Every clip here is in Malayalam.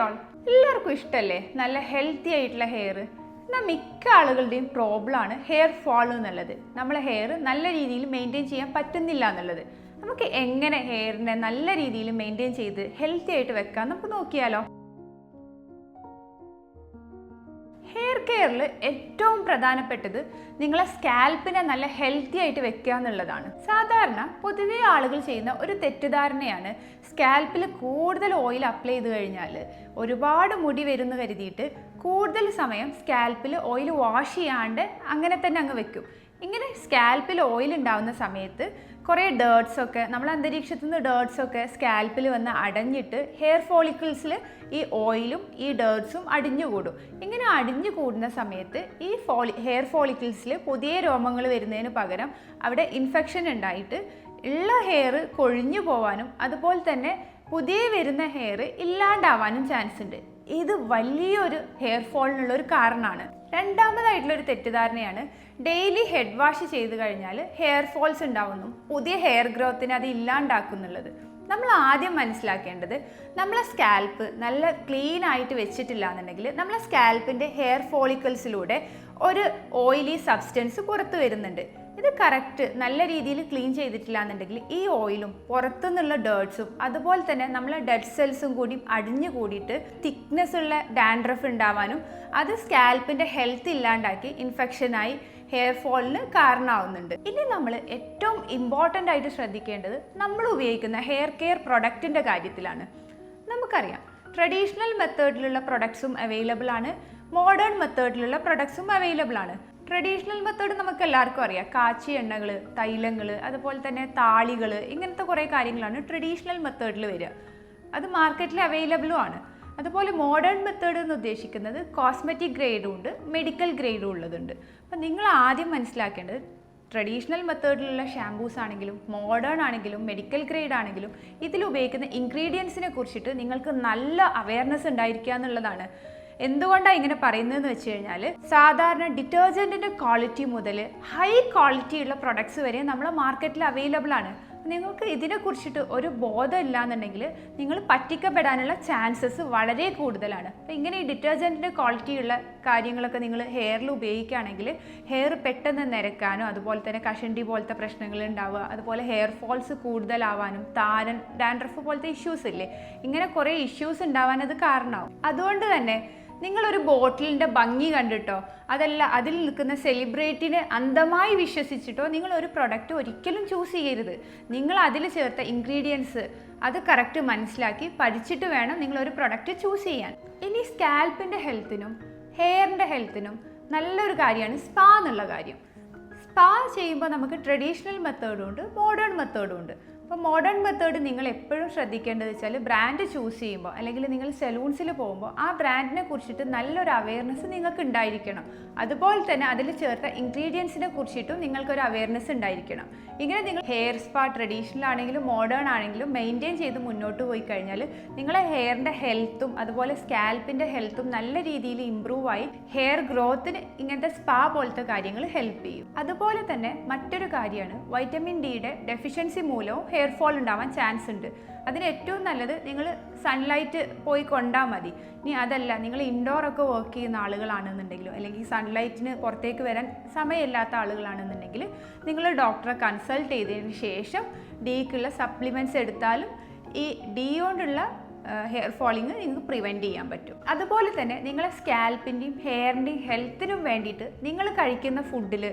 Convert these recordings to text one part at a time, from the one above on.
ഓൾ എല്ലാവർക്കും ഇഷ്ടമല്ലേ നല്ല ഹെൽത്തി ആയിട്ടുള്ള ഹെയർ എന്നാൽ മിക്ക ആളുകളുടെയും പ്രോബ്ലം ആണ് ഹെയർ ഫോൾ എന്നുള്ളത്. നമ്മളെ ഹെയർ നല്ല രീതിയിൽ മെയിന്റെയിൻ ചെയ്യാൻ പറ്റുന്നില്ല എന്നുള്ളത്. നമുക്ക് എങ്ങനെ ഹെയറിനെ നല്ല രീതിയിൽ മെയിന്റെയിൻ ചെയ്ത് ഹെൽത്തി ആയിട്ട് വെക്കാം? നമുക്ക് നോക്കിയാലോ. കെയറിൽ ഏറ്റവും പ്രധാനപ്പെട്ടത് നിങ്ങളെ സ്കാൽപ്പിനെ നല്ല ഹെൽത്തി ആയിട്ട് വെക്കുക എന്നുള്ളതാണ്. സാധാരണ പൊതുവെ ആളുകൾ ചെയ്യുന്ന ഒരു തെറ്റിദ്ധാരണയാണ് സ്കാൽപ്പിൽ കൂടുതൽ ഓയിൽ അപ്ലൈ ചെയ്ത് കഴിഞ്ഞാൽ ഒരുപാട് മുടി വരുന്നു കരുതിയിട്ട് കൂടുതൽ സമയം സ്കാൽപ്പിൽ ഓയിൽ വാഷ് ചെയ്യാണ്ട് അങ്ങനെ തന്നെ അങ്ങ് വെക്കും. ഇങ്ങനെ സ്കാൽപ്പിൽ ഓയിൽ ഉണ്ടാവുന്ന സമയത്ത് കുറേ ഡേർട്സ് ഒക്കെ നമ്മൾ അന്തരീക്ഷത്തിൽ നിന്ന് ഡേർട്സ് ഒക്കെ സ്കാൽപ്പിൽ വന്ന് അടഞ്ഞിട്ട് ഹെയർ ഫോളിക്കിൾസിൽ ഈ ഓയിലും ഈ ഡേർട്സും അടിഞ്ഞു കൂടും. ഇങ്ങനെ അടിഞ്ഞു കൂടുന്ന സമയത്ത് ഈ ഫോളി ഹെയർ ഫോളിക്കിൾസിൽ പുതിയ രോമങ്ങൾ വരുന്നതിന് പകരം അവിടെ ഇൻഫെക്ഷൻ ഉണ്ടായിട്ട് ഉള്ള ഹെയർ കൊഴിഞ്ഞു പോവാനും അതുപോലെ തന്നെ പുതിയ വരുന്ന ഹെയർ ഇല്ലാണ്ടാവാനും ചാൻസ് ഉണ്ട്. ഇത് വലിയൊരു ഹെയർ ഫോളിനുള്ള ഒരു കാരണമാണ്. രണ്ടാമതായിട്ടുള്ള ഒരു തെറ്റിദ്ധാരണയാണ് ഡെയിലി ഹെഡ് വാഷ് ചെയ്ത് കഴിഞ്ഞാൽ ഹെയർ ഫോൾസ് ഉണ്ടാവുന്നു. പുതിയ ഹെയർ ഗ്രോത്തിനെ അത് ഇല്ലാണ്ടാക്കുന്നുള്ളത്. നമ്മൾ ആദ്യം മനസ്സിലാക്കേണ്ടത് നമ്മളെ സ്കാൽപ്പ് നല്ല ക്ലീൻ ആയിട്ട് വെച്ചിട്ടില്ല എന്നുണ്ടെങ്കിൽ നമ്മളെ സ്കാൽപ്പിന്റെ ഹെയർ ഫോളിക്കിൾസിലൂടെ ഒരു ഓയിലി സബ്സ്റ്റൻസ് പുറത്തു വരുന്നുണ്ട്. ഇത് കറക്റ്റ് നല്ല രീതിയിൽ ക്ലീൻ ചെയ്തിട്ടില്ല എന്നുണ്ടെങ്കിൽ ഈ ഓയിലും പുറത്തുനിന്നുള്ള ഡേർട്സും അതുപോലെ തന്നെ നമ്മളെ ഡെഡ് സെൽസും കൂടി അടിഞ്ഞു കൂടിയിട്ട് തിക്നെസ് ഉള്ള ഡാൻഡ്രഫ് ഉണ്ടാവാനും അത് സ്കാൽപ്പിന്റെ ഹെൽത്ത് ഇല്ലാണ്ടാക്കി ഇൻഫെക്ഷനായി ഹെയർ ഫോളിന് കാരണമാവുന്നുണ്ട്. ഇനി നമ്മൾ ഏറ്റവും ഇമ്പോർട്ടന്റ് ആയിട്ട് ശ്രദ്ധിക്കേണ്ടത് നമ്മൾ ഉപയോഗിക്കുന്ന ഹെയർ കെയർ പ്രൊഡക്റ്റിന്റെ കാര്യത്തിലാണ്. നമുക്കറിയാം ട്രഡീഷണൽ മെത്തേഡിലുള്ള പ്രൊഡക്ട്സും അവൈലബിൾ ആണ് മോഡേൺ മെത്തേഡിലുള്ള പ്രൊഡക്ട്സും അവൈലബിൾ ആണ്. ട്രഡീഷണൽ മെത്തേഡ് നമുക്ക് എല്ലാവർക്കും അറിയാം. കാച്ചി എണ്ണകൾ തൈലങ്ങൾ അതുപോലെ തന്നെ താളികൾ ഇങ്ങനത്തെ കുറേ കാര്യങ്ങളാണ് ട്രഡീഷണൽ മെത്തേഡിൽ വരിക. അത് മാർക്കറ്റിൽ അവൈലബിളും ആണ്. അതുപോലെ മോഡേൺ മെത്തേഡ് എന്ന് ഉദ്ദേശിക്കുന്നത് കോസ്മെറ്റിക് ഗ്രേഡും ഉണ്ട് മെഡിക്കൽ ഗ്രേഡും ഉള്ളതുണ്ട്. അപ്പം നിങ്ങൾ ആദ്യം മനസ്സിലാക്കേണ്ടത് ട്രഡീഷണൽ മെത്തേഡിലുള്ള ഷാംപൂസ് ആണെങ്കിലും മോഡേൺ ആണെങ്കിലും മെഡിക്കൽ ഗ്രേഡ് ആണെങ്കിലും ഇതിൽ ഉപയോഗിക്കുന്ന ഇൻഗ്രീഡിയൻസിനെ കുറിച്ചിട്ട് നിങ്ങൾക്ക് നല്ല അവയർനെസ് ഉണ്ടായിരിക്കുക എന്നുള്ളതാണ്. എന്തുകൊണ്ടാണ് ഇങ്ങനെ പറയുന്നതെന്ന് വെച്ച് കഴിഞ്ഞാൽ സാധാരണ ഡിറ്റർജന്റിന്റെ ക്വാളിറ്റി മുതൽ ഹൈ ക്വാളിറ്റി ഉള്ള പ്രൊഡക്ട്സ് വരെ നമ്മൾ മാർക്കറ്റിൽ അവൈലബിൾ ആണ്. നിങ്ങൾക്ക് ഇതിനെ കുറിച്ചിട്ട് ഒരു ബോധം ഇല്ലാന്നുണ്ടെങ്കിൽ നിങ്ങൾ പറ്റിക്കപ്പെടാനുള്ള ചാൻസസ് വളരെ കൂടുതലാണ്. അപ്പോൾ ഇങ്ങനെ ഈ ഡിറ്റർജന്റിന്റെ ക്വാളിറ്റിയുള്ള കാര്യങ്ങളൊക്കെ നിങ്ങൾ ഹെയറിൽ ഉപയോഗിക്കുകയാണെങ്കിൽ ഹെയർ പെട്ടെന്ന് നിരക്കാനും അതുപോലെ തന്നെ കഷണ്ടി പോലത്തെ പ്രശ്നങ്ങൾ ഉണ്ടാവുക അതുപോലെ ഹെയർ ഫോൾസ് കൂടുതലാവാനും താരൻ ഡാൻഡ്രഫ് പോലത്തെ ഇഷ്യൂസ് ഇല്ലേ? ഇങ്ങനെ കുറേ ഇഷ്യൂസ് ഉണ്ടാവാൻ അത് കാരണമാവും. അതുകൊണ്ട് തന്നെ നിങ്ങളൊരു ബോട്ടിലിന്റെ ഭംഗി കണ്ടിട്ടോ? അതല്ല അതിൽ നിൽക്കുന്ന സെലിബ്രിറ്റിനെ അന്ധമായി വിശ്വസിച്ചിട്ടോ നിങ്ങൾ ഒരു പ്രൊഡക്റ്റ് ഒരിക്കലും ചൂസ് ചെയ്യരുത്. നിങ്ങൾ അതിൽ ചേർത്ത ഇൻഗ്രീഡിയൻസ് അത് കറക്റ്റ് മനസ്സിലാക്കി പഠിച്ചിട്ട് വേണം നിങ്ങൾ ഒരു പ്രൊഡക്റ്റ് ചൂസ് ചെയ്യാൻ. ഇനി സ്കാൽപ്പിന്റെ ഹെൽത്തിനും ഹെയറിന്റെ ഹെൽത്തിനും നല്ലൊരു കാര്യമാണ് സ്പാ എന്നുള്ള കാര്യം. സ്പാ ചെയ്യുമ്പോൾ നമുക്ക് ട്രഡീഷണൽ മെത്തേഡും ഉണ്ട് മോഡേൺ മെത്തേഡും ഉണ്ട്. അപ്പോൾ മോഡേൺ മെത്തേഡ് നിങ്ങൾ എപ്പോഴും ശ്രദ്ധിക്കേണ്ടത് വെച്ചാൽ ബ്രാൻഡ് ചൂസ് ചെയ്യുമ്പോൾ അല്ലെങ്കിൽ നിങ്ങൾ സെലൂൺസിൽ പോകുമ്പോൾ ആ ബ്രാൻഡിനെ കുറിച്ചിട്ട് നല്ലൊരു അവയർനെസ് നിങ്ങൾക്ക് ഉണ്ടായിരിക്കണം. അതുപോലെ തന്നെ അതിൽ ചേർത്ത ഇൻഗ്രീഡിയൻസിനെ കുറിച്ചിട്ടും നിങ്ങൾക്കൊരു അവയർനെസ് ഉണ്ടായിരിക്കണം. ഇങ്ങനെ നിങ്ങൾ ഹെയർ സ്പാ ട്രഡീഷണൽ ആണെങ്കിലും മോഡേൺ ആണെങ്കിലും മെയിന്റെയിൻ ചെയ്ത് മുന്നോട്ട് പോയി കഴിഞ്ഞാൽ നിങ്ങളെ ഹെയറിന്റെ ഹെൽത്തും അതുപോലെ സ്കാൽപ്പിന്റെ ഹെൽത്തും നല്ല രീതിയിൽ ഇമ്പ്രൂവ് ആയി ഹെയർ ഗ്രോത്തിന് ഇങ്ങനത്തെ സ്പാ പോലത്തെ കാര്യങ്ങൾ ഹെൽപ്പ് ചെയ്യും. അതുപോലെ തന്നെ മറ്റൊരു കാര്യമാണ് വൈറ്റമിൻ ഡിയുടെ ഡെഫിഷ്യൻസി മൂലവും ഹെയർ ഫോൾ ഉണ്ടാവാൻ ചാൻസ് ഉണ്ട്. അതിന് ഏറ്റവും നല്ലത് നിങ്ങൾ സൺലൈറ്റ് പോയി കൊണ്ടാൽ മതി. ഇനി അതല്ല നിങ്ങൾ ഇൻഡോർ ഒക്കെ വർക്ക് ചെയ്യുന്ന ആളുകളാണെന്നുണ്ടെങ്കിലും അല്ലെങ്കിൽ സൺലൈറ്റിന് പുറത്തേക്ക് വരാൻ സമയമില്ലാത്ത ആളുകളാണെന്നുണ്ടെങ്കിൽ നിങ്ങൾ ഡോക്ടറെ കൺസൾട്ട് ചെയ്തതിന് ശേഷം ഡിക്കുള്ള സപ്ലിമെന്റ്സ് എടുത്താലും ഈ ഡി കൊണ്ടുള്ള ഹെയർ ഫോളിങ് നിങ്ങൾക്ക് പ്രിവെന്റ് ചെയ്യാൻ പറ്റും. അതുപോലെ തന്നെ നിങ്ങളെ സ്കാൽപ്പിന്റെയും ഹെയറിന്റെയും ഹെൽത്തിനും വേണ്ടിയിട്ട് നിങ്ങൾ കഴിക്കുന്ന ഫുഡിൽ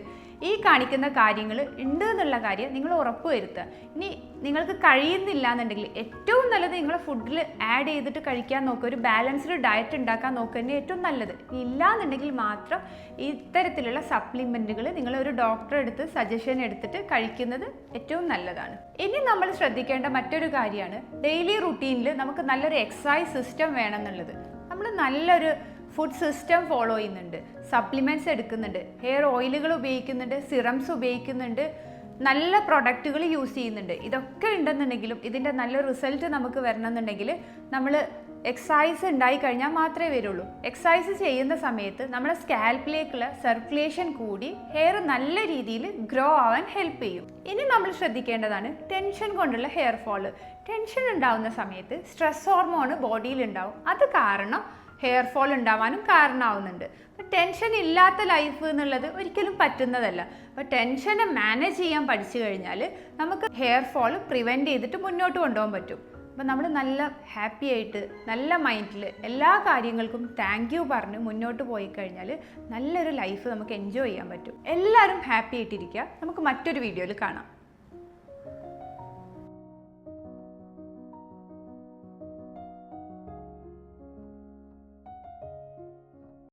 ഈ കാണിക്കുന്ന കാര്യങ്ങൾ ഉണ്ട് എന്നുള്ള കാര്യം നിങ്ങൾ ഉറപ്പ് വരുത്തുക ഇനി നിങ്ങൾക്ക് കഴിയുന്നില്ല എന്നുണ്ടെങ്കിൽ ഏറ്റവും നല്ലത് നിങ്ങൾ ഫുഡിൽ ആഡ് ചെയ്തിട്ട് കഴിക്കാൻ നോക്കുക. ഒരു ബാലൻസ്ഡ് ഡയറ്റ് ഉണ്ടാക്കാൻ നോക്കുക. തന്നെ ഏറ്റവും നല്ലത്. ഇല്ല എന്നുണ്ടെങ്കിൽ മാത്രം ഇത്തരത്തിലുള്ള സപ്ലിമെന്റുകൾ നിങ്ങൾ ഒരു ഡോക്ടറെ എടുത്ത് സജഷൻ എടുത്തിട്ട് കഴിക്കുന്നത് ഏറ്റവും നല്ലതാണ്. ഇനി നമ്മൾ ശ്രദ്ധിക്കേണ്ട മറ്റൊരു കാര്യമാണ്. ഡെയിലി റുട്ടീനിൽ നമുക്ക് നല്ലൊരു എക്സസൈസ് സിസ്റ്റം വേണം എന്നുള്ളത്. നമ്മൾ നല്ലൊരു ഫുഡ് സിസ്റ്റം ഫോളോ ചെയ്യുന്നുണ്ട്. സപ്ലിമെന്റ്സ് എടുക്കുന്നുണ്ട്. ഹെയർ ഓയിലുകൾ ഉപയോഗിക്കുന്നുണ്ട്. സിറംസ് ഉപയോഗിക്കുന്നുണ്ട്. നല്ല പ്രൊഡക്റ്റുകൾ യൂസ് ചെയ്യുന്നുണ്ട്. ഇതൊക്കെ ഉണ്ടെന്നുണ്ടെങ്കിലും ഇതിന്റെ നല്ല റിസൾട്ട് നമുക്ക് വരണമെന്നുണ്ടെങ്കിൽ നമ്മൾ എക്സസൈസ് ഉണ്ടായി കഴിഞ്ഞാൽ മാത്രമേ വരുള്ളൂ. എക്സസൈസ് ചെയ്യുന്ന സമയത്ത് നമ്മുടെ സ്കാൽപ്പിലേക്കുള്ള സർക്കുലേഷൻ കൂടി ഹെയർ നല്ല രീതിയിൽ ഗ്രോ ആവാൻ ഹെൽപ്പ് ചെയ്യും. ഇനി നമ്മൾ ശ്രദ്ധിക്കേണ്ടതാണ് ടെൻഷൻ കൊണ്ടുള്ള ഹെയർ ഫോൾ ടെൻഷൻ ഉണ്ടാവുന്ന സമയത്ത് സ്ട്രെസ് ഹോർമോൺ ബോഡിയിൽ ഉണ്ടാവും. അത് കാരണം ഹെയർ ഫോൾ ഉണ്ടാവാനും കാരണമാവുന്നുണ്ട്. അപ്പം ടെൻഷൻ ഇല്ലാത്ത ലൈഫ് എന്നുള്ളത് ഒരിക്കലും പറ്റുന്നതല്ല. അപ്പോൾ ടെൻഷനെ മാനേജ് ചെയ്യാൻ പഠിച്ചു കഴിഞ്ഞാൽ നമുക്ക് ഹെയർ ഫോൾ പ്രിവെന്റ് ചെയ്തിട്ട് മുന്നോട്ട് കൊണ്ടുപോകാൻ പറ്റും. അപ്പം നമ്മൾ നല്ല ഹാപ്പി ആയിട്ട് നല്ല മൈൻഡിൽ എല്ലാ കാര്യങ്ങൾക്കും താങ്ക് യു പറഞ്ഞ് മുന്നോട്ട് പോയി കഴിഞ്ഞാൽ നല്ലൊരു ലൈഫ് നമുക്ക് എൻജോയ് ചെയ്യാൻ പറ്റും. എല്ലാവരും ഹാപ്പി ആയിട്ടിരിക്കുക. നമുക്ക് മറ്റൊരു വീഡിയോയിൽ കാണാം.